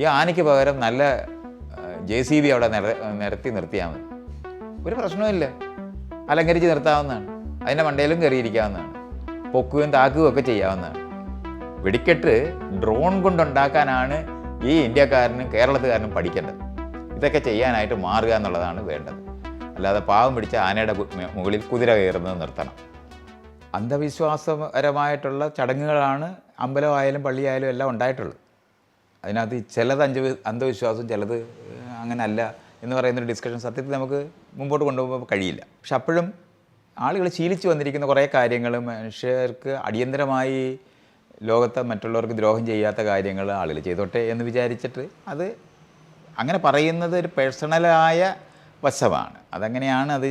ഈ ആനയ്ക്ക് പകരം നല്ല ജെ സി ബി അവിടെ നിര നിരത്തി നിർത്തിയാൽ മതി. ഒരു പ്രശ്നവുമില്ല അലങ്കരിച്ച് നിർത്താവുന്നതാണ്. അതിന്റെ മണ്ടയിലും കയറിയിരിക്കാവുന്നതാണ്. പൊക്കുകയും താക്കുകയും ഒക്കെ ചെയ്യാവുന്നതാണ്. വെടിക്കെട്ട് ഡ്രോൺ കൊണ്ടുണ്ടാക്കാനാണ് ഈ ഇന്ത്യക്കാരനും കേരളത്തുകാരനും പഠിക്കേണ്ടത്. ഇതൊക്കെ ചെയ്യാനായിട്ട് മാറുക എന്നുള്ളതാണ് വേണ്ടത്. അല്ലാതെ പാവം പിടിച്ച ആനയുടെ മുകളിൽ കുതിര കയറുന്നത് നിർത്തണം. അന്ധവിശ്വാസപരമായിട്ടുള്ള ചടങ്ങുകളാണ് അമ്പലമായാലും പള്ളിയായാലും എല്ലാം ഉണ്ടായിട്ടുള്ളത്. അതിനകത്ത് ചിലത് അഞ്ച് അന്ധവിശ്വാസം ചിലത് അങ്ങനല്ല എന്ന് പറയുന്നൊരു ഡിസ്കഷൻ സത്യത്തിൽ നമുക്ക് മുമ്പോട്ട് കൊണ്ടുപോകാൻ കഴിയില്ല. പക്ഷെ അപ്പോഴും ആളുകൾ ശീലിച്ചു വന്നിരിക്കുന്ന കുറേ കാര്യങ്ങൾ മനുഷ്യർക്ക് അടിയന്തരമായി ലോകത്തെ മറ്റുള്ളവർക്ക് ദ്രോഹം ചെയ്യാത്ത കാര്യങ്ങൾ ആളുകൾ ചെയ്തോട്ടെ എന്ന് വിചാരിച്ചിട്ട് അത് അങ്ങനെ പറയുന്നത് ഒരു പേഴ്സണലായ വശമാണ്. അതങ്ങനെയാണ് അത്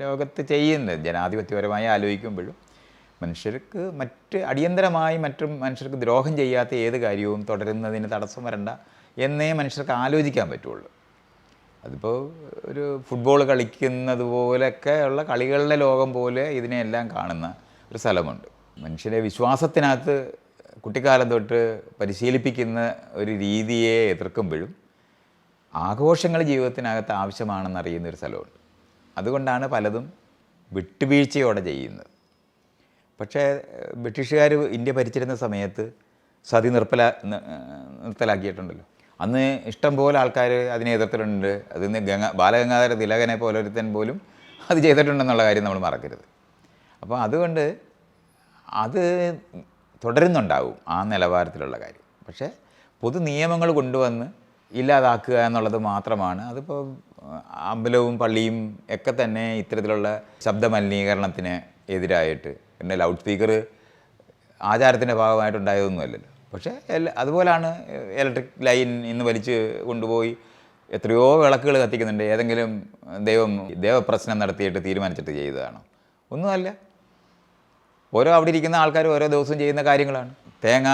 ലോകത്ത് ചെയ്യുന്നത്. ജനാധിപത്യപരമായി ആലോചിക്കുമ്പോഴും മനുഷ്യർക്ക് മറ്റ് അടിയന്തരമായി മറ്റും മനുഷ്യർക്ക് ദ്രോഹം ചെയ്യാത്ത ഏത് കാര്യവും തുടരുന്നതിന് തടസ്സം വരണ്ട എന്നേ മനുഷ്യർക്ക് ആലോചിക്കാൻ പറ്റുള്ളൂ. അതിപ്പോൾ ഒരു ഫുട്ബോൾ കളിക്കുന്നത് പോലെയൊക്കെ ഉള്ള കളികളുടെ ലോകം പോലെ ഇതിനെയെല്ലാം കാണുന്ന ഒരു സ്ഥലമുണ്ട്. മനുഷ്യരെ വിശ്വാസത്തിനകത്ത് കുട്ടിക്കാലം തൊട്ട് പരിശീലിപ്പിക്കുന്ന ഒരു രീതിയെ എതിർക്കുമ്പോഴും ആഘോഷങ്ങൾ ജീവിതത്തിനകത്ത് ആവശ്യമാണെന്ന് അറിയുന്ന ഒരു സ്ഥലമുണ്ട്. അതുകൊണ്ടാണ് പലതും വിട്ടുവീഴ്ചയോടെ ചെയ്യുന്നത്. പക്ഷേ ബ്രിട്ടീഷുകാർ ഇന്ത്യ ഭരിച്ചിരുന്ന സമയത്ത് സതി നിർപ്പല നിർത്തലാക്കിയിട്ടുണ്ടല്ലോ. അന്ന് ഇഷ്ടം പോലെ ആൾക്കാർ അതിനെ എതിർത്തിട്ടുണ്ട്. അതിന് ഗംഗ ബാലഗംഗാധര തിലകനെ പോലെ ഒരുത്തൻ പോലും അത് ചെയ്തിട്ടുണ്ടെന്നുള്ള കാര്യം നമ്മൾ മറക്കരുത്. അപ്പോൾ അതുകൊണ്ട് അത് തുടരുന്നുണ്ടാവും ആ നിലവാരത്തിലുള്ള കാര്യം. പക്ഷേ പൊതു നിയമങ്ങൾ കൊണ്ടുവന്ന് ഇല്ലാതാക്കുക എന്നുള്ളത് മാത്രമാണ്. അതിപ്പോൾ അമ്പലവും പള്ളിയും ഒക്കെ തന്നെ ഇത്തരത്തിലുള്ള ശബ്ദ മലിനീകരണത്തിന് എതിരായിട്ട് പിന്നെ ലൗഡ് സ്പീക്കർ ആചാരത്തിന്റെ ഭാഗമായിട്ടുണ്ടായതൊന്നുമല്ലല്ലോ പക്ഷേ അതുപോലാണ് ഇലക്ട്രിക് ലൈൻ ഇന്ന് വലിച്ച് കൊണ്ടുപോയി എത്രയോ വിളക്കുകൾ കത്തിക്കുന്നുണ്ട്. ഏതെങ്കിലും ദൈവം ദൈവപ്രശ്നം നടത്തിയിട്ട് തീരുമാനിച്ചിട്ട് ചെയ്തതാണോ. ഒന്നുമല്ല. ഓരോ അവിടെ ഇരിക്കുന്ന ആൾക്കാർ ഓരോ ദിവസവും ചെയ്യുന്ന കാര്യങ്ങളാണ്. തേങ്ങ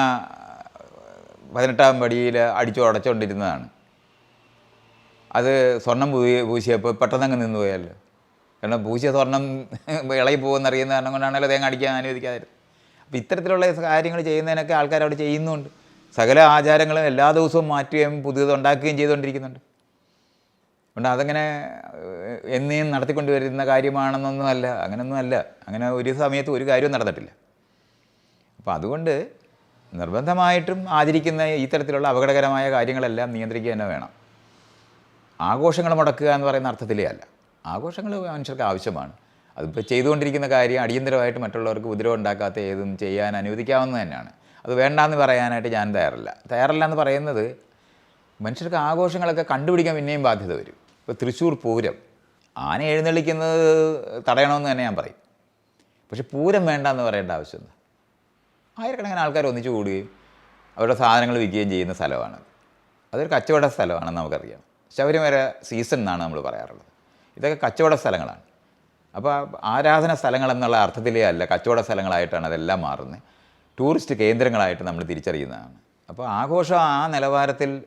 പതിനെട്ടാം പടിയിൽ അടിച്ചു ഉടച്ചുകൊണ്ടിരുന്നതാണ് അത് സ്വർണം പൂശി പൂശിയപ്പോൾ പെട്ടെന്നങ്ങ് നിന്നുപോയല്ലോ. നിന്ന് പോയല്ലോ കാരണം പൂച്ച സ്വർണം ഇളകി പോകുമെന്നറിയുന്ന കാരണം കൊണ്ടാണല്ലോ തേങ്ങ അടിക്കാൻ അനുവദിക്കാതിരുന്നത്. അപ്പോൾ ഇത്തരത്തിലുള്ള കാര്യങ്ങൾ ചെയ്യുന്നതിനൊക്കെ ആൾക്കാർ അവിടെ ചെയ്യുന്നുണ്ട്. സകല ആചാരങ്ങളും എല്ലാ ദിവസവും മാറ്റുകയും പുതിയത് ഉണ്ടാക്കുകയും ചെയ്തുകൊണ്ടിരിക്കുന്നുണ്ട്. അതുകൊണ്ട് അതങ്ങനെ എന്നെയും നടത്തിക്കൊണ്ട് വരുന്ന കാര്യമാണെന്നൊന്നും അല്ല അങ്ങനെയൊന്നും അല്ല അങ്ങനെ ഒരു സമയത്ത് ഒരു കാര്യവും നടന്നിട്ടില്ല. അപ്പോൾ അതുകൊണ്ട് നിർബന്ധമായിട്ടും ആചരിക്കുന്ന ഇത്തരത്തിലുള്ള അപകടകരമായ കാര്യങ്ങളെല്ലാം നിയന്ത്രിക്കുക തന്നെ വേണം. ആഘോഷങ്ങൾ മുടക്കുക എന്ന് പറയുന്ന അർത്ഥത്തിലേ അല്ല. ആഘോഷങ്ങൾ മനുഷ്യർക്ക് ആവശ്യമാണ്. അതിപ്പോൾ ചെയ്തുകൊണ്ടിരിക്കുന്ന കാര്യം അടിയന്തരമായിട്ട് മറ്റുള്ളവർക്ക് ഉപദ്രവം ഉണ്ടാക്കാത്ത ഏതും ചെയ്യാൻ അനുവദിക്കാവുന്ന തന്നെയാണ്. അത് വേണ്ടാന്ന് പറയാനായിട്ട് ഞാൻ തയ്യാറല്ല. തയ്യാറല്ല എന്ന് പറയുന്നത് മനുഷ്യർക്ക് ആഘോഷങ്ങളൊക്കെ കണ്ടുപിടിക്കാൻ പിന്നെയും ബാധ്യത വരും. ഇപ്പോൾ തൃശ്ശൂർ പൂരം. ആന എഴുന്നള്ളിക്കുന്നത് തടയണമെന്ന് തന്നെ ഞാൻ പറയും. പക്ഷെ പൂരം വേണ്ട എന്ന് പറയേണ്ട ആവശ്യം എന്താ? ആയിരക്കണക്കിന് ആൾക്കാർ ഒന്നിച്ചു കൂടുകയും അവരുടെ സാധനങ്ങൾ വിൽക്കുകയും ചെയ്യുന്ന സ്ഥലമാണ്. അതൊരു കച്ചവട സ്ഥലമാണെന്ന് നമുക്കറിയാം. ശബരിമല സീസൺ എന്നാണ് നമ്മൾ പറയാറുള്ളത്. ഇതൊക്കെ കച്ചവട സ്ഥലങ്ങളാണ്. അപ്പോൾ ആരാധന സ്ഥലങ്ങൾ എന്നുള്ള അർത്ഥത്തിലേ അല്ല കച്ചവട സ്ഥലങ്ങളായിട്ടാണ് അതെല്ലാം മാറുന്നത്. ടൂറിസ്റ്റ് കേന്ദ്രങ്ങളായിട്ട് നമ്മൾ തിരിച്ചറിയുന്നതാണ്. അപ്പോൾ ആഘോഷം ആ നിലവാരത്തിൽ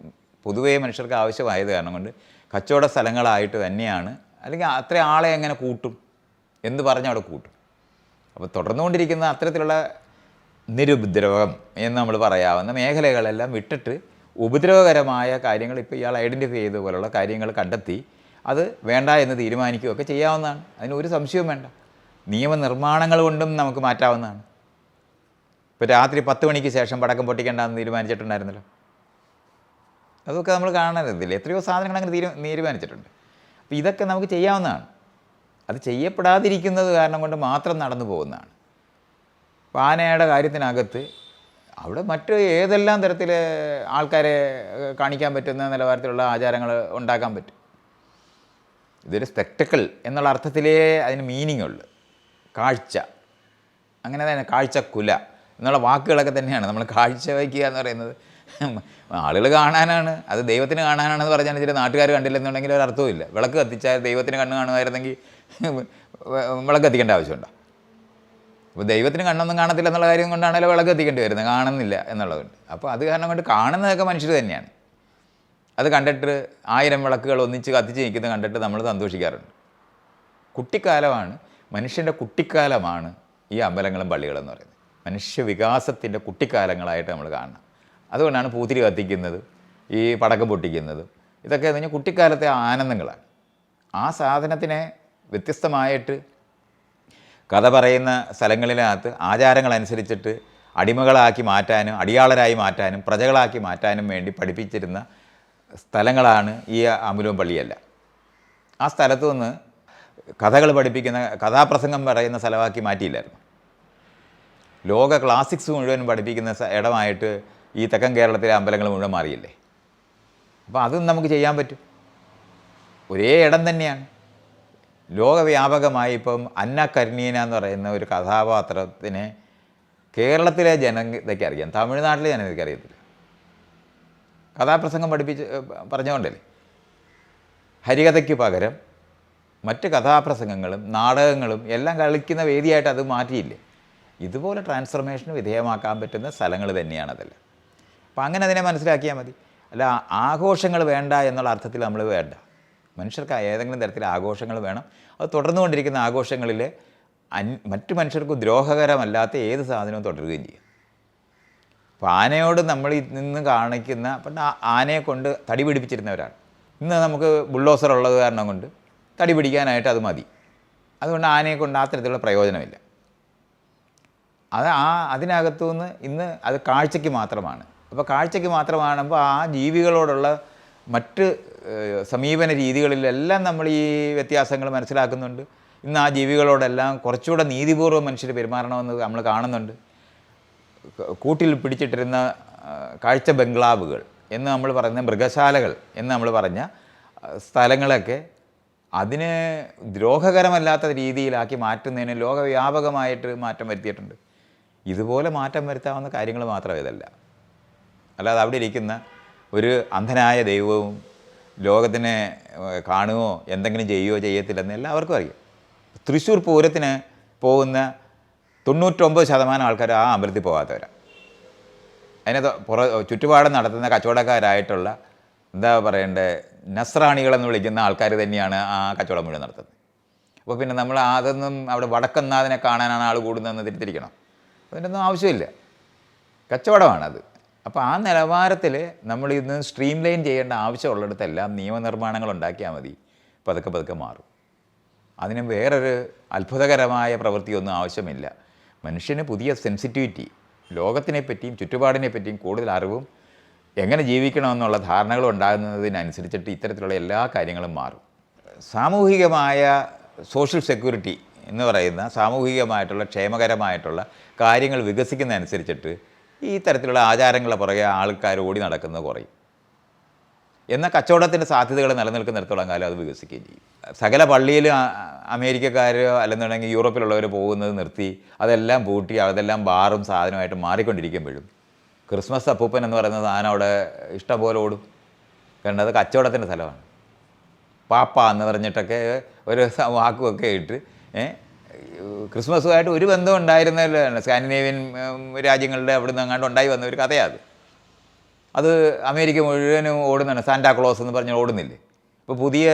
പൊതുവേ മനുഷ്യർക്ക് ആവശ്യമായത് കാരണം കൊണ്ട് കച്ചവട സ്ഥലങ്ങളായിട്ട് തന്നെയാണ്. അല്ലെങ്കിൽ അത്ര ആളെ എങ്ങനെ കൂട്ടും? എന്ന് പറഞ്ഞ് അവിടെ കൂട്ടും? അപ്പോൾ തുടർന്നുകൊണ്ടിരിക്കുന്ന അത്തരത്തിലുള്ള നിരുപദ്രവം എന്ന് നമ്മൾ പറയാവുന്ന മേഖലകളെല്ലാം വിട്ടിട്ട് ഉപദ്രവകരമായ കാര്യങ്ങൾ ഇപ്പോൾ ഇയാൾ ഐഡന്റിഫൈ ചെയ്ത പോലുള്ള കാര്യങ്ങൾ കണ്ടെത്തി അത് വേണ്ട എന്ന് തീരുമാനിക്കുകയൊക്കെ ചെയ്യാവുന്നതാണ്. അതിന് ഒരു സംശയവും വേണ്ട. നിയമനിർമ്മാണങ്ങൾ കൊണ്ടും നമുക്ക് മാറ്റാവുന്നതാണ്. ഇപ്പോൾ രാത്രി പത്ത് മണിക്ക് ശേഷം പടക്കം പൊട്ടിക്കേണ്ടെന്ന് തീരുമാനിച്ചിട്ടുണ്ടായിരുന്നല്ലോ. അതൊക്കെ നമ്മൾ കാണരുതില്ല? എത്രയോ സാധനങ്ങൾ അങ്ങനെ തീരു തീരുമാനിച്ചിട്ടുണ്ട്. അപ്പോൾ ഇതൊക്കെ നമുക്ക് ചെയ്യാവുന്നതാണ്. അത് ചെയ്യപ്പെടാതിരിക്കുന്നത് കാരണം കൊണ്ട് മാത്രം നടന്നു പോകുന്നതാണ്. അപ്പോൾ ആനയുടെ കാര്യത്തിനകത്ത് അവിടെ മറ്റ് ഏതെല്ലാം തരത്തിൽ ആൾക്കാരെ കാണിക്കാൻ പറ്റുന്ന നിലവാരത്തിലുള്ള ആചാരങ്ങൾ ഉണ്ടാക്കാൻ പറ്റും? ഇതൊരു സ്പെക്ടക്കിൾ എന്നുള്ള അർത്ഥത്തിലേ അതിന് മീനിങ് ഉള്ളു. കാഴ്ച. അങ്ങനെ തന്നെ കാഴ്ചക്കുല എന്നുള്ള വാക്കുകളൊക്കെ തന്നെയാണ്. നമ്മൾ കാഴ്ച വയ്ക്കുക എന്ന് പറയുന്നത് ആളുകൾ കാണാനാണ്. അത് ദൈവത്തിന് കാണാനാണെന്ന് പറഞ്ഞാൽ ചില നാട്ടുകാർ കണ്ടില്ലെന്നുണ്ടെങ്കിൽ ഒരു അർത്ഥവുമില്ല വിളക്ക് കത്തിച്ചാൽ ദൈവത്തിന് കണ്ണ് കാണുമായിരുന്നെങ്കിൽ വിളക്ക് കത്തിക്കേണ്ട ആവശ്യമുണ്ടോ? അപ്പോൾ ദൈവത്തിന് കണ്ണൊന്നും കാണത്തില്ല എന്നുള്ള കാര്യം കൊണ്ടാണല്ലോ വിളക്ക് കത്തിക്കേണ്ടി വരുന്നത്. കാണുന്നില്ല എന്നുള്ളതുകൊണ്ട്. അപ്പോൾ അത് കാരണം കൊണ്ട് കാണുന്നതൊക്കെ മനുഷ്യർ തന്നെയാണ്. അത് കണ്ടിട്ട് ആയിരം വിളക്കുകൾ ഒന്നിച്ച് കത്തിച്ച് നിൽക്കുന്നത് കണ്ടിട്ട് നമ്മൾ സന്തോഷിക്കാറുണ്ട്. കുട്ടിക്കാലമാണ് മനുഷ്യന്റെ കുട്ടിക്കാലമാണ് ഈ അമ്പലങ്ങളും പള്ളികളും എന്ന് പറയുന്നത്. മനുഷ്യ വികാസത്തിന്റെ കുട്ടിക്കാലങ്ങളായിട്ട് നമ്മൾ കാണണം. അതുകൊണ്ടാണ് പൂത്തിരി കത്തിക്കുന്നത് ഈ പടക്കം പൊട്ടിക്കുന്നത്. ഇതൊക്കെ എന്ന് പറഞ്ഞാൽ കുട്ടിക്കാലത്തെ ആനന്ദങ്ങളാണ്. ആ സാധനത്തിനെ വ്യത്യസ്തമായിട്ട് കഥ പറയുന്ന സ്ഥലങ്ങളിനകത്ത് ആചാരങ്ങളനുസരിച്ചിട്ട് അടിമകളാക്കി മാറ്റാനും അടിയാളരായി മാറ്റാനും പ്രജകളാക്കി മാറ്റാനും വേണ്ടി പഠിപ്പിച്ചിരുന്ന സ്ഥലങ്ങളാണ് ഈ അമ്പലവും പള്ളിയല്ല. ആ സ്ഥലത്തു നിന്ന് കഥകൾ പഠിപ്പിക്കുന്ന കഥാപ്രസംഗം പറയുന്ന സ്ഥലമാക്കി മാറ്റിയില്ലായിരുന്നു. ലോക ക്ലാസിക്സ് മുഴുവൻ പഠിപ്പിക്കുന്ന ഇടമായിട്ട് ഈ തെക്കൻ കേരളത്തിലെ അമ്പലങ്ങൾ മുഴുവൻ മാറിയില്ലേ? അപ്പോൾ അതും നമുക്ക് ചെയ്യാൻ പറ്റും. ഒരേ ഇടം തന്നെയാണ്. ലോകവ്യാപകമായി ഇപ്പം അന്ന കരുണീന എന്ന് പറയുന്ന ഒരു കഥാപാത്രത്തിനെ കേരളത്തിലെ ജനതയ്ക്ക് അറിയാം. തമിഴ്നാട്ടിലെ ജനതയ്ക്ക് അറിയത്തില്ല. കഥാപ്രസംഗം പഠിപ്പിച്ച് പറഞ്ഞുകൊണ്ടല്ലേ? ഹരികഥയ്ക്ക് പകരം മറ്റ് കഥാപ്രസംഗങ്ങളും നാടകങ്ങളും എല്ലാം കളിക്കുന്ന വേദിയായിട്ട് അത് മാറ്റിയില്ലേ? ഇതുപോലെ ട്രാൻസ്ഫർമേഷന് വിധേയമാക്കാൻ പറ്റുന്ന സ്ഥലങ്ങൾ തന്നെയാണ് അതല്ല അപ്പം അങ്ങനെ അതിനെ മനസ്സിലാക്കിയാൽ മതി. അല്ല ആഘോഷങ്ങൾ വേണ്ട എന്നുള്ള അർത്ഥത്തിൽ നമ്മൾ വേണ്ട. മനുഷ്യർക്ക് ഏതെങ്കിലും തരത്തിൽ ആഘോഷങ്ങൾ വേണം. അത് തുടർന്നുകൊണ്ടിരിക്കുന്ന ആഘോഷങ്ങളിൽ മറ്റു മനുഷ്യർക്ക് ദ്രോഹകരമല്ലാത്ത ഏത് സാധനവും തുടരുകയും ചെയ്യും. അപ്പോൾ ആനയോട് നമ്മൾ നിന്ന് കാണിക്കുന്ന ആ- ആനയെ കൊണ്ട് തടി പിടിപ്പിച്ചിരുന്നവരാണ്. ഇന്ന് നമുക്ക് ബുള്ളോസർ ഉള്ളത് കാരണം കൊണ്ട് തടി പിടിക്കാനായിട്ട് അത് മതി. അതുകൊണ്ട് ആനയെ കൊണ്ട് ആ തരത്തിലുള്ള പ്രയോജനമില്ല. അത് ആ അതിനകത്തു നിന്ന് ഇന്ന് അത് കാഴ്ചയ്ക്ക് മാത്രമാണ്. അപ്പോൾ കാഴ്ചയ്ക്ക് മാത്രമാണെങ്കിൽ ആ ജീവികളോടുള്ള മറ്റ് സമീപന രീതികളിലെല്ലാം നമ്മൾ ഈ വ്യത്യാസങ്ങൾ മനസ്സിലാക്കുന്നുണ്ട്. ഇന്ന് ആ ജീവികളോടെല്ലാം കുറച്ചുകൂടെ നീതിപൂർവം മനുഷ്യർ പെരുമാറണമെന്ന് നമ്മൾ കാണുന്നുണ്ട്. കൂട്ടിൽ പിടിച്ചിട്ടിരുന്ന കാഴ്ച ബംഗ്ലാവുകൾ എന്ന് നമ്മൾ പറയുന്ന മൃഗശാലകൾ എന്ന് നമ്മൾ പറഞ്ഞ സ്ഥലങ്ങളൊക്കെ അതിനെ ദ്രോഹകരമല്ലാത്ത രീതിയിലാക്കി മാറ്റുന്നതിന് ലോകവ്യാപകമായിട്ട് മാറ്റം വരുത്തിയിട്ടുണ്ട്. ഇതുപോലെ മാറ്റം വരുത്താവുന്ന കാര്യങ്ങൾ മാത്രം ഇതല്ല. അല്ലാതെ അവിടെ ഇരിക്കുന്ന ഒരു അന്ധനായ ദൈവവും ലോകത്തിനെ കാണുകയോ എന്തെങ്കിലും ചെയ്യുകയോ ചെയ്യത്തില്ലെന്ന് എല്ലാവർക്കും അറിയാം. തൃശ്ശൂർ പൂരത്തിന് പോകുന്ന തൊണ്ണൂറ്റൊമ്പത് ശതമാനം ആൾക്കാർ ആ അമ്പലത്തിൽ പോകാത്തവരാണ് അതിനകത്ത് പുറ ചുറ്റുപാടും നടത്തുന്ന കച്ചവടക്കാരായിട്ടുള്ള എന്താ പറയണ്ടേ നസ്രാണികളെന്ന് വിളിക്കുന്ന ആൾക്കാർ തന്നെയാണ് ആ കച്ചവടം മുഴുവൻ നടത്തുന്നത്. അപ്പോൾ പിന്നെ നമ്മൾ അതൊന്നും അവിടെ വടക്കന്നാഥനെ കാണാനാണ് ആൾ കൂടുന്നതെന്ന് തിരിത്തിരിക്കണം അതിന്റെ ഒന്നും ആവശ്യമില്ല. കച്ചവടമാണത്. അപ്പോൾ ആ നിലവാരത്തിൽ നമ്മൾ ഇന്ന് സ്ട്രീം ലൈൻ ചെയ്യേണ്ട ആവശ്യമുള്ളിടത്തെല്ലാം നിയമനിർമ്മാണങ്ങൾ ഉണ്ടാക്കിയാൽ മതി. പതുക്കെ പതുക്കെ മാറും. അതിന് വേറൊരു അത്ഭുതകരമായ പ്രവൃത്തിയൊന്നും ആവശ്യമില്ല. മനുഷ്യന് പുതിയ സെൻസിറ്റിവിറ്റി ലോകത്തിനെ പറ്റിയും ചുറ്റുപാടിനെ പറ്റിയും കൂടുതൽ അറിവും എങ്ങനെ ജീവിക്കണമെന്നുള്ള ധാരണകളും ഉണ്ടാകുന്നതിനനുസരിച്ചിട്ട് ഇത്തരത്തിലുള്ള എല്ലാ കാര്യങ്ങളും മാറും. സാമൂഹികമായ സോഷ്യൽ സെക്യൂരിറ്റി എന്ന് പറയുന്ന സാമൂഹികമായിട്ടുള്ള ക്ഷേമകരമായിട്ടുള്ള കാര്യങ്ങൾ വികസിക്കുന്നതനുസരിച്ചിട്ട് ഈ തരത്തിലുള്ള ആചാരങ്ങളെ പുറകെ ആൾക്കാർ ഓടി നടക്കുന്നത് കുറയും. എന്നാൽ കച്ചവടത്തിന്റെ സാധ്യതകൾ നിലനിൽക്കുന്നിടത്തോളം കാലം അത് വികസിക്കുകയും ചെയ്യും. സകല പള്ളിയിൽ അമേരിക്കക്കാർ അല്ലെന്നുണ്ടെങ്കിൽ യൂറോപ്പിലുള്ളവർ പോകുന്നത് നിർത്തി അതെല്ലാം പൂട്ടി അതെല്ലാം ബാറും സാധനമായിട്ട് മാറിക്കൊണ്ടിരിക്കുമ്പോഴും ക്രിസ്മസ് അപ്പൂപ്പൻ എന്ന് പറയുന്ന സാധനം അവിടെ ഇഷ്ടംപോലെ ഓടും. കാരണം അത് കച്ചവടത്തിന്റെ സ്ഥലമാണ്. പാപ്പ എന്ന് പറഞ്ഞിട്ടൊക്കെ ഒരു വാക്കുമൊക്കെ ഇട്ട് ക്രിസ്മസുമായിട്ട് ഒരു ബന്ധം ഉണ്ടായിരുന്നല്ലോ. സ്കാൻഡിനേവിയൻ രാജ്യങ്ങളുടെ അവിടെ നിന്ന് അങ്ങാണ്ട് ഉണ്ടായി വന്ന ഒരു കഥയാണ് അത് അമേരിക്ക മുഴുവനും ഓടുന്നതാണ്. സാന്റാക്ലോസ് എന്ന് പറഞ്ഞ് ഓടുന്നില്ലേ? ഇപ്പോൾ പുതിയ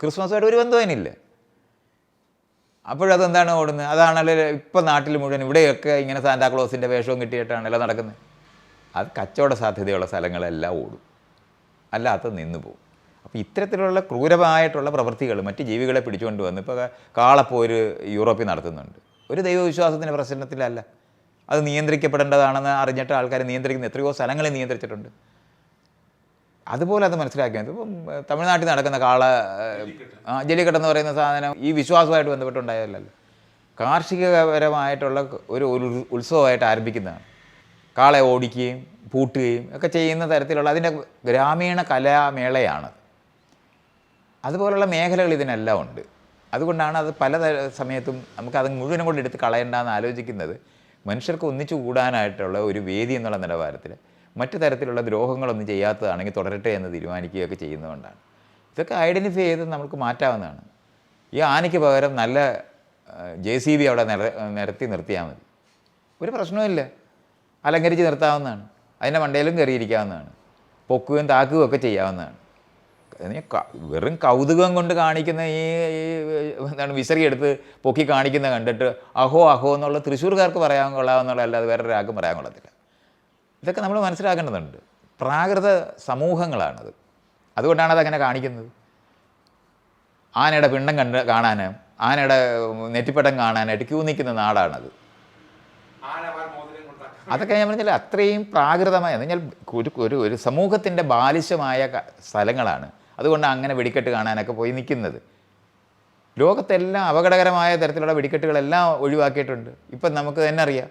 ക്രിസ്മസുമായിട്ട് ഒരു ബന്ധം അതിനില്ല അപ്പോഴതെന്താണ് ഓടുന്നത്? അതാണല്ലോ ഇപ്പം നാട്ടിൽ മുഴുവൻ ഇവിടെയൊക്കെ ഇങ്ങനെ സാന്റാക്ലോസിന്റെ വേഷവും കിട്ടിയിട്ടാണല്ലോ നടക്കുന്നത്. അത് കച്ചവട സാധ്യതയുള്ള സ്ഥലങ്ങളെല്ലാം ഓടും. അല്ലാത്ത നിന്ന് പോകും. അപ്പോൾ ഇത്തരത്തിലുള്ള ക്രൂരമായിട്ടുള്ള പ്രവൃത്തികൾ മറ്റ് ജീവികളെ പിടിച്ചുകൊണ്ട് വന്ന് ഇപ്പോൾ കാളപ്പോര് യൂറോപ്പിൽ നടത്തുന്നുണ്ട്. ഒരു ദൈവവിശ്വാസത്തിന്റെ പ്രശ്നത്തിലല്ല. അത് നിയന്ത്രിക്കപ്പെടേണ്ടതാണെന്ന് അറിഞ്ഞിട്ട് ആൾക്കാർ നിയന്ത്രിക്കുന്ന എത്രയോ സ്ഥലങ്ങളിൽ നിയന്ത്രിച്ചിട്ടുണ്ട്. അതുപോലെ അത് മനസ്സിലാക്കിയത്. ഇപ്പം തമിഴ്നാട്ടിൽ നടക്കുന്ന കാള ജല്ലിക്കെട്ട് എന്ന് പറയുന്ന സാധനം ഈ വിശ്വാസമായിട്ട് ബന്ധപ്പെട്ടുണ്ടായതല്ലല്ലോ. കാർഷികപരമായിട്ടുള്ള ഒരു ഉത്സവമായിട്ട് ആരംഭിക്കുന്നതാണ്. കാളെ ഓടിക്കുകയും പൂട്ടുകയും ഒക്കെ ചെയ്യുന്ന തരത്തിലുള്ള അതിന്റെ ഗ്രാമീണ കലാമേളയാണ്. അതുപോലുള്ള മേഖലകൾ ഇതിനെല്ലാം ഉണ്ട്. അതുകൊണ്ടാണ് അത് പല സമയത്തും നമുക്ക് അത് മുഴുവനും കൊണ്ട് എടുത്ത് കളയണ്ടെന്ന് ആലോചിക്കുന്നത്. മനുഷ്യർക്ക് ഒന്നിച്ചു കൂടാനായിട്ടുള്ള ഒരു വേദി എന്നുള്ള നിലവാരത്തിൽ മറ്റു തരത്തിലുള്ള ദ്രോഹങ്ങളൊന്നും ചെയ്യാത്തതാണെങ്കിൽ തുടരട്ടെ എന്ന് തീരുമാനിക്കുകയൊക്കെ ചെയ്യുന്നതുകൊണ്ടാണ്. ഇതൊക്കെ ഐഡന്റിഫൈ ചെയ്ത് നമുക്ക് മാറ്റാവുന്നതാണ്. ഈ ആനയ്ക്ക് പകരം നല്ല ജെ സി ബി അവിടെ നിര നിരത്തി നിർത്തിയാൽ മതി. ഒരു പ്രശ്നവുമില്ല അലങ്കരിച്ച് നിർത്താവുന്നതാണ്. അതിന്റെ മണ്ടയിലും കയറിയിരിക്കാവുന്നതാണ്. പൊക്കുകയും താക്കുകയും ഒക്കെ ചെയ്യാവുന്നതാണ്. വെറും കൗതുകം കൊണ്ട് കാണിക്കുന്ന ഈ എന്താണ് വിസറി എടുത്ത് പൊക്കി കാണിക്കുന്ന കണ്ടിട്ട് അഹോ അഹോ എന്നുള്ള തൃശ്ശൂർക്കാർക്ക് പറയാൻ കൊള്ളാമെന്നുള്ള അല്ലാതെ വേറെ ഒരാൾക്കും പറയാൻ കൊള്ളത്തില്ല. ഇതൊക്കെ നമ്മൾ മനസ്സിലാക്കേണ്ടതുണ്ട്. പ്രാകൃത സമൂഹങ്ങളാണത്. അതുകൊണ്ടാണ് അതങ്ങനെ കാണിക്കുന്നത്. ആനയുടെ പിണ്ടം കണ്ട് കാണാൻ ആനയുടെ നെറ്റിപ്പട്ടം കാണാനായിട്ട് ക്യൂ നിൽക്കുന്ന നാടാണത്. അതൊക്കെ ഞാൻ പറഞ്ഞാൽ അത്രയും പ്രാകൃതമായ എന്ന് പറഞ്ഞാൽ ഒരു ഒരു സമൂഹത്തിന്റെ ബാലിശമായ സ്ഥലങ്ങളാണ്. അതുകൊണ്ട് അങ്ങനെ വെടിക്കെട്ട് കാണാനൊക്കെ പോയി നിൽക്കുന്നത്. ലോകത്തെല്ലാം അപകടകരമായ തരത്തിലുള്ള വെടിക്കെട്ടുകളെല്ലാം ഒഴിവാക്കിയിട്ടുണ്ട്. ഇപ്പം നമുക്ക് തന്നെ അറിയാം.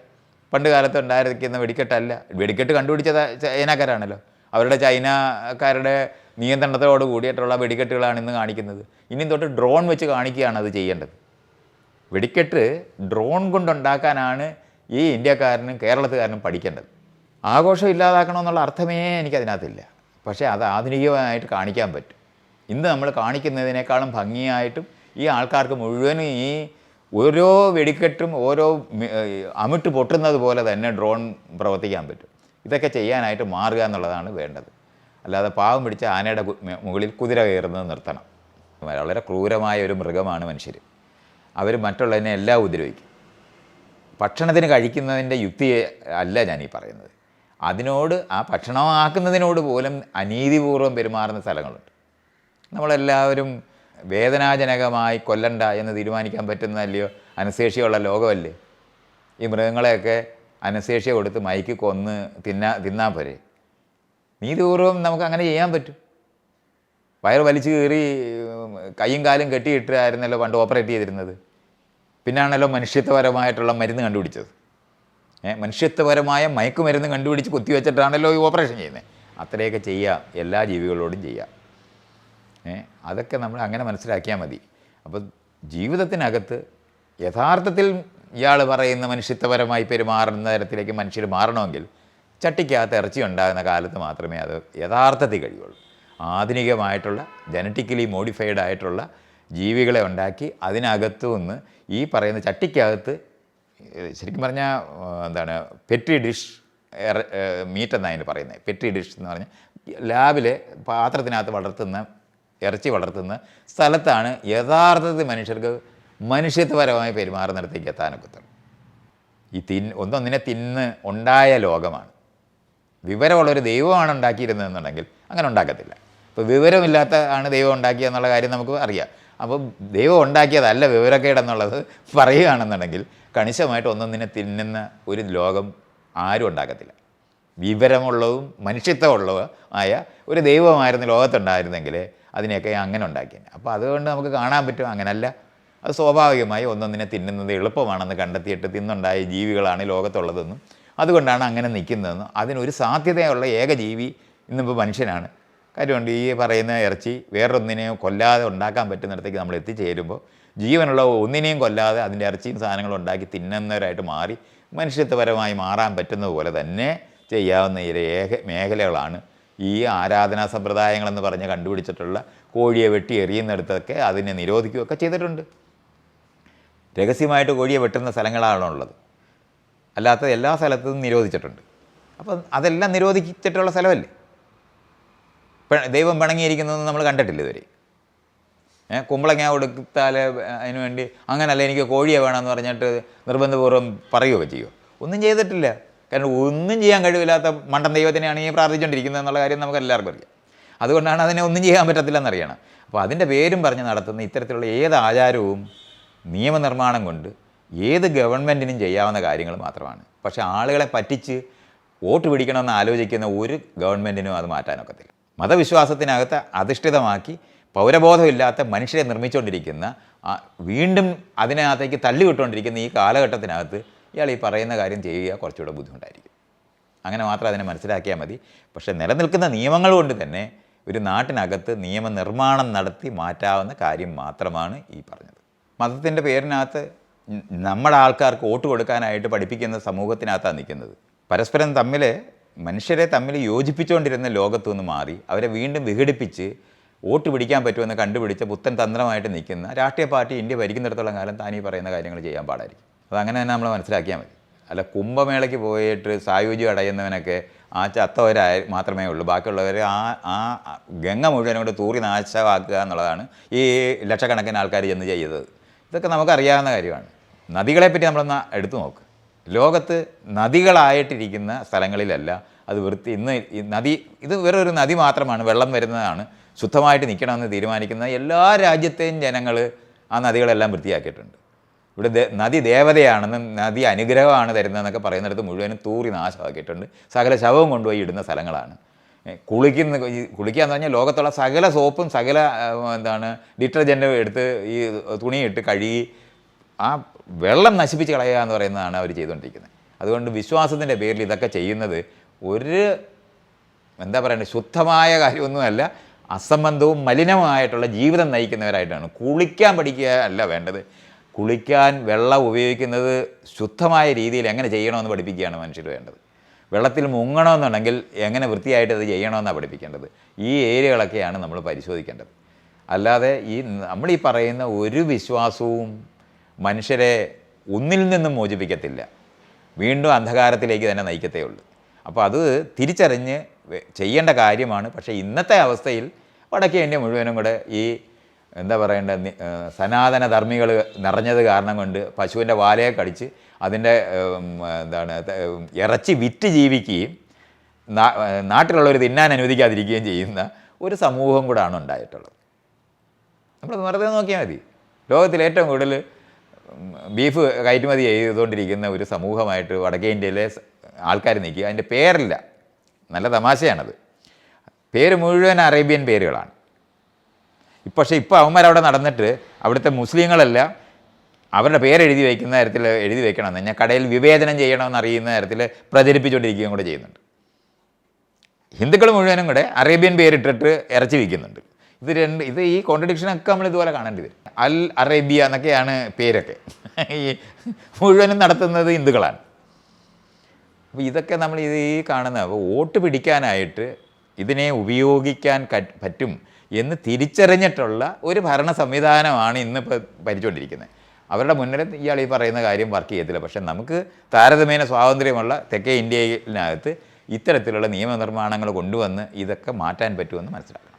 പണ്ട് കാലത്ത് ഉണ്ടായിരിക്കുന്ന വെടിക്കെട്ടല്ല. വെടിക്കെട്ട് കണ്ടുപിടിച്ച ചൈനക്കാരാണല്ലോ. അവരുടെ ചൈനക്കാരുടെ നിയന്ത്രണത്തോട് കൂടിയിട്ടുള്ള വെടിക്കെട്ടുകളാണ് ഇന്ന് കാണിക്കുന്നത്. ഇനി തൊട്ട് ഡ്രോൺ വെച്ച് കാണിക്കുകയാണ് അത് ചെയ്യേണ്ടത്. വെടിക്കെട്ട് ഡ്രോൺ കൊണ്ടുണ്ടാക്കാനാണ് ഈ ഇന്ത്യക്കാരനും കേരളത്തുകാരനും പഠിക്കേണ്ടത്. ആഘോഷം ഇല്ലാതാക്കണമെന്നുള്ള അർത്ഥമേ എനിക്കതിനകത്തില്ല. പക്ഷേ അത് ആധുനികമായിട്ട് കാണിക്കാൻ പറ്റും. ഇന്ന് നമ്മൾ കാണിക്കുന്നതിനേക്കാളും ഭംഗിയായിട്ടും ഈ ആൾക്കാർക്ക് മുഴുവനും ഈ ഓരോ വെടിക്കെട്ടും ഓരോ അമിട്ട് പൊട്ടുന്നത് പോലെ തന്നെ ഡ്രോൺ പ്രവർത്തിക്കാൻ പറ്റും. ഇതൊക്കെ ചെയ്യാനായിട്ട് മാറുക എന്നുള്ളതാണ് വേണ്ടത്. അല്ലാതെ പാവം പിടിച്ച ആനയുടെ മുകളിൽ കുതിര കയറുന്നത് നിർത്തണം. വളരെ ക്രൂരമായ ഒരു മൃഗമാണ് മനുഷ്യർ അവർ മറ്റുള്ളതിനെ എല്ലാം ഉപദ്രവിക്കും. ഭക്ഷണത്തിന് കഴിക്കുന്നതിന്റെ യുക്തി അല്ല ഞാനീ പറയുന്നത്. അതിനോട് ആ ഭക്ഷണമാക്കുന്നതിനോട് പോലും അനീതിപൂർവം പെരുമാറുന്ന സ്ഥലങ്ങളുണ്ട്. നമ്മളെല്ലാവരും വേദനാജനകമായി കൊല്ലണ്ട എന്ന് തീരുമാനിക്കാൻ പറ്റുന്നതല്ലയോ അനശേഷിയുള്ള ലോകമല്ലേ? ഈ മൃഗങ്ങളെയൊക്കെ അനശേഷ്യ കൊടുത്ത് മയക്കി കൊന്ന് തിന്നാ തിന്നാൽ പോരെ? നീതിപൂർവം നമുക്ക് അങ്ങനെ ചെയ്യാൻ പറ്റും. വയറ് വലിച്ചു ഉം, കൈയും കാലും കെട്ടിയിട്ടായിരുന്നല്ലോ പണ്ട് ഓപ്പറേറ്റ് ചെയ്തിരുന്നത്. പിന്നാണല്ലോ മനുഷ്യത്വപരമായിട്ടുള്ള മരുന്ന് കണ്ടുപിടിച്ചത്. മനുഷ്യത്വപരമായ മയക്കുമരുന്ന് കണ്ടുപിടിച്ച് കുത്തിവെച്ചിട്ടാണല്ലോ ഈ ഓപ്പറേഷൻ ചെയ്യുന്നത്. അത്രയൊക്കെ ചെയ്യാം എല്ലാ ജീവികളോടും ചെയ്യാം അതൊക്കെ നമ്മൾ അങ്ങനെ മനസ്സിലാക്കിയാൽ മതി. അപ്പോൾ ജീവിതത്തിനകത്ത് യഥാർത്ഥത്തിൽ ഇയാൾ പറയുന്ന മനുഷ്യത്വപരമായി പെരുമാറുന്ന തരത്തിലേക്ക് മനുഷ്യർ മാറണമെങ്കിൽ ചട്ടിക്കകത്ത് ഇറച്ചി ഉണ്ടാകുന്ന കാലത്ത് മാത്രമേ അത് യഥാർത്ഥത്തിൽ കഴിയുള്ളൂ. ആധുനികമായിട്ടുള്ള ജനറ്റിക്കലി മോഡിഫൈഡ് ആയിട്ടുള്ള ജീവികളെ ഉണ്ടാക്കി അതിനകത്തു നിന്ന് ഈ പറയുന്ന ചട്ടിക്കകത്ത് ശരിക്കും പറഞ്ഞാൽ എന്താണ് പെട്രി ഡിഷ് മീറ്റ് എന്നാണ് അതിന് പറയുന്നത്. പെട്രി ഡിഷ് എന്ന് പറഞ്ഞാൽ ലാബിലെ പാത്രത്തിനകത്ത് വളർത്തുന്ന ഇറച്ചി വളർത്തുന്ന സ്ഥലത്താണ് യഥാർത്ഥത്തിൽ മനുഷ്യർക്ക് മനുഷ്യത്വപരമായി പെരുമാറുന്നിടത്തേക്ക് എത്താനൊക്കത്തുള്ളൂ ഈ തിൻ ഒന്നൊന്നിനെ തിന്ന് ഉണ്ടായ ലോകമാണ്. വിവരമുള്ളൊരു ദൈവമാണ് ഉണ്ടാക്കിയിരുന്നതെന്നുണ്ടെങ്കിൽ അങ്ങനെ ഉണ്ടാക്കത്തില്ല. ഇപ്പോൾ വിവരമില്ലാത്ത ആണ് ദൈവം ഉണ്ടാക്കിയെന്നുള്ള കാര്യം നമുക്ക് അറിയാം. അപ്പോൾ ദൈവം ഉണ്ടാക്കിയതല്ല വിവരക്കേടെന്നുള്ളത് പറയുകയാണെന്നുണ്ടെങ്കിൽ കണിശമായിട്ട് ഒന്നൊന്നിനെ തിന്നുന്ന ഒരു ലോകം ആരും ഉണ്ടാക്കത്തില്ല. വിവരമുള്ളതും മനുഷ്യത്വമുള്ളതും ആയ ഒരു ദൈവമായിരുന്നു ലോകത്തുണ്ടായിരുന്നെങ്കിൽ അതിനെയൊക്കെ അങ്ങനെ ഉണ്ടാക്കിയത് അപ്പോൾ അതുകൊണ്ട് നമുക്ക് കാണാൻ പറ്റും അങ്ങനല്ല. അത് സ്വാഭാവികമായി ഒന്നൊന്നിനെ തിന്നുന്നത് എളുപ്പമാണെന്ന് കണ്ടെത്തിയിട്ട് തിന്നുണ്ടായ ജീവികളാണ് ലോകത്തുള്ളതെന്നും അതുകൊണ്ടാണ് അങ്ങനെ നിൽക്കുന്നതെന്നും അതിനൊരു സാധ്യതയുള്ള ഏക ജീവി ഇന്നിപ്പോൾ മനുഷ്യനാണ്. കാര്യമുണ്ട്. ഈ പറയുന്ന ഇറച്ചി വേറൊന്നിനെയും കൊല്ലാതെ ഉണ്ടാക്കാൻ പറ്റുന്നിടത്തേക്ക് നമ്മൾ എത്തിച്ചേരുമ്പോൾ ജീവനുള്ള ഒന്നിനെയും കൊല്ലാതെ അതിന്റെ ഇറച്ചിയും സാധനങ്ങളും ഉണ്ടാക്കി തിന്നുന്നവരായിട്ട് മാറി മനുഷ്യത്വപരമായി മാറാൻ പറ്റുന്നത് പോലെ തന്നെ ചെയ്യാവുന്ന ഈ ഏക മേഖലകളാണ് ഈ ആരാധനാ സമ്പ്രദായങ്ങളെന്ന് പറഞ്ഞ് കണ്ടുപിടിച്ചിട്ടുള്ള കോഴിയെ വെട്ടി എറിയുന്നിടത്തൊക്കെ അതിനെ നിരോധിക്കുകയൊക്കെ ചെയ്തിട്ടുണ്ട്. രഹസ്യമായിട്ട് കോഴിയെ വെട്ടുന്ന സ്ഥലങ്ങളാണുള്ളത് അല്ലാത്ത എല്ലാ സ്ഥലത്തും നിരോധിച്ചിട്ടുണ്ട്. അപ്പം അതെല്ലാം നിരോധിച്ചിട്ടുള്ള സ്ഥലമല്ലേ? ദൈവം പിണങ്ങിയിരിക്കുന്നതെന്ന് നമ്മൾ കണ്ടിട്ടില്ല ഇതുവരെ. കുമ്പളങ്ങ കൊടുത്താൽ അതിന് വേണ്ടി അങ്ങനല്ല എനിക്ക് കോഴിയെ വേണമെന്ന് പറഞ്ഞിട്ട് നിർബന്ധപൂർവം പറയുകയൊക്കെ ചെയ്യുമോ ഒന്നും ചെയ്തിട്ടില്ല. കാരണം ഒന്നും ചെയ്യാൻ കഴിവില്ലാത്ത മണ്ടൻ ദൈവത്തിനെയാണ് ഈ പ്രാർത്ഥിച്ചുകൊണ്ടിരിക്കുന്നത് എന്നുള്ള കാര്യം നമുക്ക് എല്ലാവർക്കും അറിയാം. അതുകൊണ്ടാണ് അതിനെ ഒന്നും ചെയ്യാൻ പറ്റത്തില്ല എന്നറിയണം അപ്പോൾ അതിന്റെ പേരും പറഞ്ഞ് നടത്തുന്ന ഇത്തരത്തിലുള്ള ഏത് ആചാരവും നിയമനിർമ്മാണം കൊണ്ട് ഏത് ഗവൺമെന്റിനും ചെയ്യാവുന്ന കാര്യങ്ങൾ മാത്രമാണ്. പക്ഷേ ആളുകളെ പറ്റിച്ച് വോട്ട് പിടിക്കണമെന്ന് ആലോചിക്കുന്ന ഒരു ഗവൺമെന്റിനും അത് മാറ്റാനൊക്കത്തില്ല. മതവിശ്വാസത്തിനകത്ത് അധിഷ്ഠിതമാക്കി പൗരബോധമില്ലാത്ത മനുഷ്യരെ നിർമ്മിച്ചുകൊണ്ടിരിക്കുന്ന വീണ്ടും അതിനകത്തേക്ക് തള്ളിവിട്ടുകൊണ്ടിരിക്കുന്ന ഈ കാലഘട്ടത്തിനകത്ത് ഇയാൾ ഈ പറയുന്ന കാര്യം ചെയ്യുക കുറച്ചുകൂടെ ബുദ്ധിമുട്ടായിരിക്കും. അങ്ങനെ മാത്രം അതിനെ മനസ്സിലാക്കിയാൽ മതി. പക്ഷേ നിലനിൽക്കുന്ന നിയമങ്ങൾ കൊണ്ട് തന്നെ ഒരു നാട്ടിനകത്ത് നിയമനിർമ്മാണം നടത്തി മാറ്റാവുന്ന കാര്യം മാത്രമാണ് ഈ പറഞ്ഞത്. മതത്തിന്റെ പേരിനകത്ത് നമ്മുടെ ആൾക്കാർക്ക് വോട്ട് കൊടുക്കാനായിട്ട് പഠിപ്പിക്കുന്ന സമൂഹത്തിനകത്താണ് നിൽക്കുന്നത്. പരസ്പരം തമ്മിൽ മനുഷ്യരെ തമ്മിൽ യോജിപ്പിച്ചുകൊണ്ടിരുന്ന ലോകത്തു നിന്ന് മാറി അവരെ വീണ്ടും വിഘടിപ്പിച്ച് വോട്ട് പിടിക്കാൻ പറ്റുമെന്ന് കണ്ടുപിടിച്ച പുത്തൻ തന്ത്രമായിട്ട് നിൽക്കുന്ന രാഷ്ട്രീയ പാർട്ടി ഇന്ത്യ ഭരിക്കുന്നിടത്തോളം കാലം താനീ പറയുന്ന കാര്യങ്ങൾ ചെയ്യാൻ പാടായിരിക്കും. അത് അങ്ങനെ തന്നെ നമ്മൾ മനസ്സിലാക്കിയാൽ മതി. അല്ല കുംഭമേളയ്ക്ക് പോയിട്ട് സായുജ്യം അടയുന്നവനൊക്കെ ആ ചത്തവരായ മാത്രമേ ഉള്ളൂ. ബാക്കിയുള്ളവർ ആ ആ ഗംഗ മുഴുവനും കൂടെ തൂറി നാശമാക്കുക എന്നുള്ളതാണ് ഈ ലക്ഷക്കണക്കിന് ആൾക്കാർ ചെന്ന് ചെയ്തത്. ഇതൊക്കെ നമുക്കറിയാവുന്ന കാര്യമാണ്. നദികളെപ്പറ്റി നമ്മളൊന്ന് എടുത്തു നോക്ക്. ലോകത്ത് നദികളായിട്ടിരിക്കുന്ന സ്ഥലങ്ങളിലല്ല അത് വൃത്തി. ഇന്ന് നദി ഇത് വേറെ ഒരു നദി മാത്രമാണ് വെള്ളം വരുന്നതാണ്. ശുദ്ധമായിട്ട് നിൽക്കണമെന്ന് തീരുമാനിക്കുന്ന എല്ലാ രാജ്യത്തെയും ജനങ്ങൾ ആ നദികളെല്ലാം വൃത്തിയാക്കിയിട്ടുണ്ട്. ഇവിടെ നദി ദേവതയാണെന്നും നദി അനുഗ്രഹമാണ് തരുന്നതെന്നൊക്കെ പറയുന്നിടത്ത് മുഴുവനും തൂറി നാശമാക്കിയിട്ടുണ്ട്. സകല ശവവും കൊണ്ടുപോയി ഇടുന്ന സ്ഥലങ്ങളാണ്. കുളിക്കുന്ന കുളിക്കുക എന്ന് പറഞ്ഞാൽ ലോകത്തുള്ള സകല സോപ്പും സകല എന്താണ് ഡിറ്റർജന്റും എടുത്ത് ഈ തുണിയിട്ട് കഴുകി ആ വെള്ളം നശിപ്പിച്ച് കളയുക എന്ന് പറയുന്നതാണ് അവർ ചെയ്തുകൊണ്ടിരിക്കുന്നത്. അതുകൊണ്ട് വിശ്വാസത്തിന്റെ പേരിൽ ഇതൊക്കെ ചെയ്യുന്നത് ഒരു എന്താ പറയുക ശുദ്ധമായ കാര്യമൊന്നുമല്ല അസംബന്ധവും മലിനമായിട്ടുള്ള ജീവിതം നയിക്കുന്നവരായിട്ടാണ്. കുളിക്കാൻ പഠിക്കുക അല്ല വേണ്ടത്. കുളിക്കാൻ വെള്ളം ഉപയോഗിക്കുന്നത് ശുദ്ധമായ രീതിയിൽ എങ്ങനെ ചെയ്യണമെന്ന് പഠിപ്പിക്കുകയാണ് മനുഷ്യർ വേണ്ടത്. വെള്ളത്തിൽ മുങ്ങണമെന്നുണ്ടെങ്കിൽ എങ്ങനെ വൃത്തിയായിട്ട് അത് ചെയ്യണമെന്നാണ് പഠിപ്പിക്കേണ്ടത്. ഈ ഏരിയകളൊക്കെയാണ് നമ്മൾ പരിശോധിക്കേണ്ടത്. അല്ലാതെ ഈ നമ്മൾ ഈ പറയുന്ന ഒരു വിശ്വാസവും മനുഷ്യരെ ഒന്നിൽ നിന്നും മോചിപ്പിക്കത്തില്ല. വീണ്ടും അന്ധകാരത്തിലേക്ക് തന്നെ നയിക്കത്തേ ഉള്ളൂ അപ്പോൾ അത് തിരിച്ചറിഞ്ഞ് ചെയ്യേണ്ട കാര്യമാണ്. പക്ഷേ ഇന്നത്തെ അവസ്ഥയിൽ വടക്കേ ഇന്ത്യ മുഴുവനും കൂടെ ഈ എന്താ പറയേണ്ട സനാതന ധർമ്മികൾ നിറഞ്ഞത് കാരണം കൊണ്ട് പശുവിന്റെ വാലയെ കടിച്ച് അതിന്റെ എന്താണ് ഇറച്ചി വിറ്റ് ജീവിക്കുകയും നാട്ടിലുള്ളവർ തിന്നാൻ അനുവദിക്കാതിരിക്കുകയും ചെയ്യുന്ന ഒരു സമൂഹം കൂടാണ് ഉണ്ടായിട്ടുള്ളത്. നമ്മൾ വെറുതെ നോക്കിയാൽ മതി. ലോകത്തിൽ ഏറ്റവും കൂടുതൽ ബീഫ് കയറ്റുമതി ചെയ്തുകൊണ്ടിരിക്കുന്ന ഒരു സമൂഹമായിട്ട് വടക്കേ ഇന്ത്യയിലെ ആൾക്കാർ നിൽക്കുക. അതിന്റെ പേരില്ല. നല്ല തമാശയാണത്. പേര് മുഴുവൻ അറേബ്യൻ പേരുകളാണ്. പക്ഷേ ഇപ്പോൾ അവന്മാരവിടെ നടന്നിട്ട് അവിടുത്തെ മുസ്ലിങ്ങളെല്ലാം അവരുടെ പേരെഴുതി വയ്ക്കുന്ന തരത്തിൽ എഴുതി വെക്കണമെന്ന്. കഴിഞ്ഞാൽ കടയിൽ വിവേചനം ചെയ്യണമെന്ന് അറിയുന്ന തരത്തിൽ പ്രചരിപ്പിച്ചുകൊണ്ടിരിക്കുകയും കൂടെ ചെയ്യുന്നുണ്ട്. ഹിന്ദുക്കൾ മുഴുവനും കൂടെ അറേബ്യൻ പേരിട്ടിട്ട് ഇറച്ചി വിൽക്കുന്നുണ്ട്. ഇത് രണ്ട് ഇത് ഈ കോൺട്രഡിക്ഷനൊക്കെ നമ്മൾ ഇതുപോലെ കാണേണ്ടി വരും. അൽ അറേബ്യ എന്നൊക്കെയാണ് പേരൊക്കെ. ഈ മുഴുവനും നടത്തുന്നത് ഹിന്ദുക്കളാണ്. അപ്പോൾ ഇതൊക്കെ നമ്മൾ ഇത് ഈ കാണുന്ന വോട്ട് പിടിക്കാനായിട്ട് ഇതിനെ ഉപയോഗിക്കാൻ പറ്റും എന്ന് തിരിച്ചറിഞ്ഞിട്ടുള്ള ഒരു ഭരണ സംവിധാനമാണ് ഇന്നിപ്പോൾ ഭരിച്ചുകൊണ്ടിരിക്കുന്നത്. അവരുടെ മുന്നിൽ ഇയാൾ ഈ പറയുന്ന കാര്യം വർക്ക് ചെയ്യത്തില്ല. പക്ഷേ നമുക്ക് താരതമ്യേന സ്വാതന്ത്ര്യമുള്ള തെക്കേ ഇന്ത്യയിനകത്ത് ഇത്തരത്തിലുള്ള നിയമനിർമ്മാണങ്ങൾ കൊണ്ടുവന്ന് ഇതൊക്കെ മാറ്റാൻ പറ്റുമെന്ന് മനസ്സിലാക്കണം